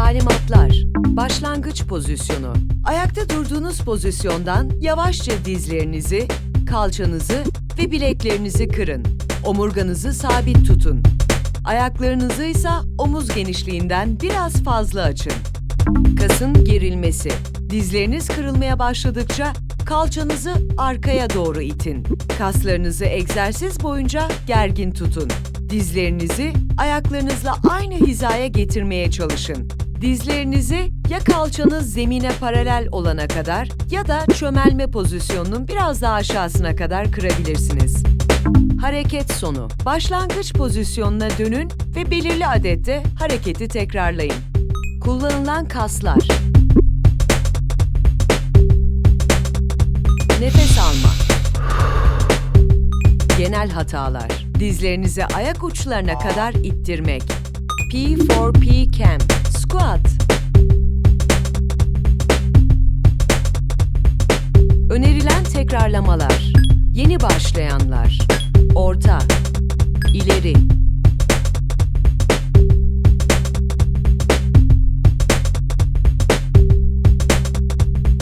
Talimatlar. Başlangıç pozisyonu. Ayakta durduğunuz pozisyondan yavaşça dizlerinizi, kalçanızı ve bileklerinizi kırın. Omurganızı sabit tutun. Ayaklarınızı ise omuz genişliğinden biraz fazla açın. Kasın gerilmesi. Dizleriniz kırılmaya başladıkça kalçanızı arkaya doğru itin. Kaslarınızı egzersiz boyunca gergin tutun. Dizlerinizi ayaklarınızla aynı hizaya getirmeye çalışın. Dizlerinizi ya kalçanız zemine paralel olana kadar ya da çömelme pozisyonunun biraz daha aşağısına kadar kırabilirsiniz. Hareket sonu. Başlangıç pozisyonuna dönün ve belirli adette hareketi tekrarlayın. Kullanılan kaslar. Nefes alma. Genel hatalar. Dizlerinizi ayak uçlarına kadar ittirmek. P4P Camp. Squat. Önerilen tekrarlamalar. Yeni başlayanlar.